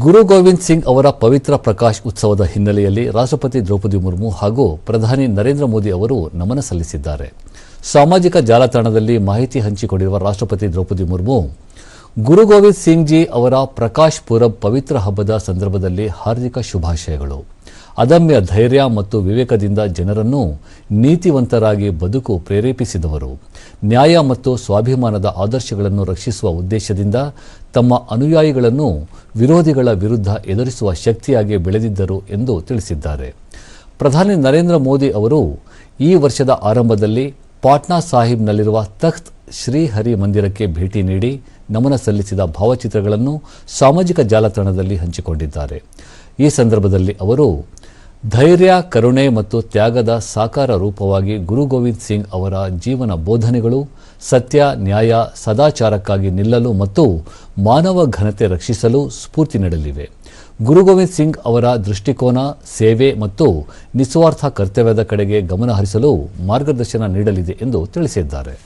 ಗುರು ಗೋವಿಂದ್ ಸಿಂಗ್ ಅವರ ಪವಿತ್ರ ಪ್ರಕಾಶ್ ಉತ್ಸವದ ಹಿನ್ನೆಲೆಯಲ್ಲಿ ರಾಷ್ಟ್ರಪತಿ ದ್ರೌಪದಿ ಮುರ್ಮು ಹಾಗೂ ಪ್ರಧಾನಿ ನರೇಂದ್ರ ಮೋದಿ ಅವರು ನಮನ ಸಲ್ಲಿಸಿದ್ದಾರೆ. ಸಾಮಾಜಿಕ ಜಾಲತಾಣದಲ್ಲಿ ಮಾಹಿತಿ ಹಂಚಿಕೊಂಡಿರುವ ರಾಷ್ಟ್ರಪತಿ ದ್ರೌಪದಿ ಮುರ್ಮು, ಗುರು ಗೋವಿಂದ್ ಸಿಂಗ್ ಜಿ ಅವರ ಪ್ರಕಾಶ್ ಪೂರಬ್ ಪವಿತ್ರ ಹಬ್ಬದ ಸಂದರ್ಭದಲ್ಲಿ ಹಾರ್ದಿಕ ಶುಭಾಶಯಗಳು. ಅದಮ್ಯ ಧೈರ್ಯ ಮತ್ತು ವಿವೇಕದಿಂದ ಜನರನ್ನು ನೀತಿವಂತರಾಗಿ ಬದುಕು ಪ್ರೇರೇಪಿಸಿದವರು. ನ್ಯಾಯ ಮತ್ತು ಸ್ವಾಭಿಮಾನದ ಆದರ್ಶಗಳನ್ನು ರಕ್ಷಿಸುವ ಉದ್ದೇಶದಿಂದ ತಮ್ಮ ಅನುಯಾಯಿಗಳನ್ನು ವಿರೋಧಿಗಳ ವಿರುದ್ಧ ಎದುರಿಸುವ ಶಕ್ತಿಯಾಗಿ ಬೆಳೆದಿದ್ದರು ಎಂದು ತಿಳಿಸಿದ್ದಾರೆ. ಪ್ರಧಾನಿ ನರೇಂದ್ರ ಮೋದಿ ಅವರು ಈ ವರ್ಷದ ಆರಂಭದಲ್ಲಿ ಪಾಟ್ನಾ ಸಾಹಿಬ್ನಲ್ಲಿರುವ ತಖ್ತ್ ಶ್ರೀ ಹರಿ ಮಂದಿರಕ್ಕೆ ಭೇಟಿ ನೀಡಿ ನಮನ ಸಲ್ಲಿಸಿದ ಭಾವಚಿತ್ರಗಳನ್ನು ಸಾಮಾಜಿಕ ಜಾಲತಾಣದಲ್ಲಿ ಹಂಚಿಕೊಂಡಿದ್ದಾರೆ. ಈ ಸಂದರ್ಭದಲ್ಲಿ ಅವರು ಧೈರ್ಯ, ಕರುಣೆ ಮತ್ತು ತ್ಯಾಗದ ಸಾಕಾರ ರೂಪವಾಗಿ ಗುರು ಗೋವಿಂದ್ ಸಿಂಗ್ ಅವರ ಜೀವನ ಬೋಧನೆಗಳು ಸತ್ಯ, ನ್ಯಾಯ, ಸದಾಚಾರಕ್ಕಾಗಿ ನಿಲ್ಲಲು ಮತ್ತು ಮಾನವ ಘನತೆ ರಕ್ಷಿಸಲು ಸ್ಫೂರ್ತಿ ನೀಡಲಿವೆ. ಗುರು ಗೋವಿಂದ್ ಸಿಂಗ್ ಅವರ ದೃಷ್ಟಿಕೋನ, ಸೇವೆ ಮತ್ತು ನಿಸ್ವಾರ್ಥ ಕರ್ತವ್ಯದ ಕಡೆಗೆ ಗಮನ ಹರಿಸಲು ಮಾರ್ಗದರ್ಶನ ನೀಡಲಿದೆ ಎಂದು ತಿಳಿಸಿದ್ದಾರೆ.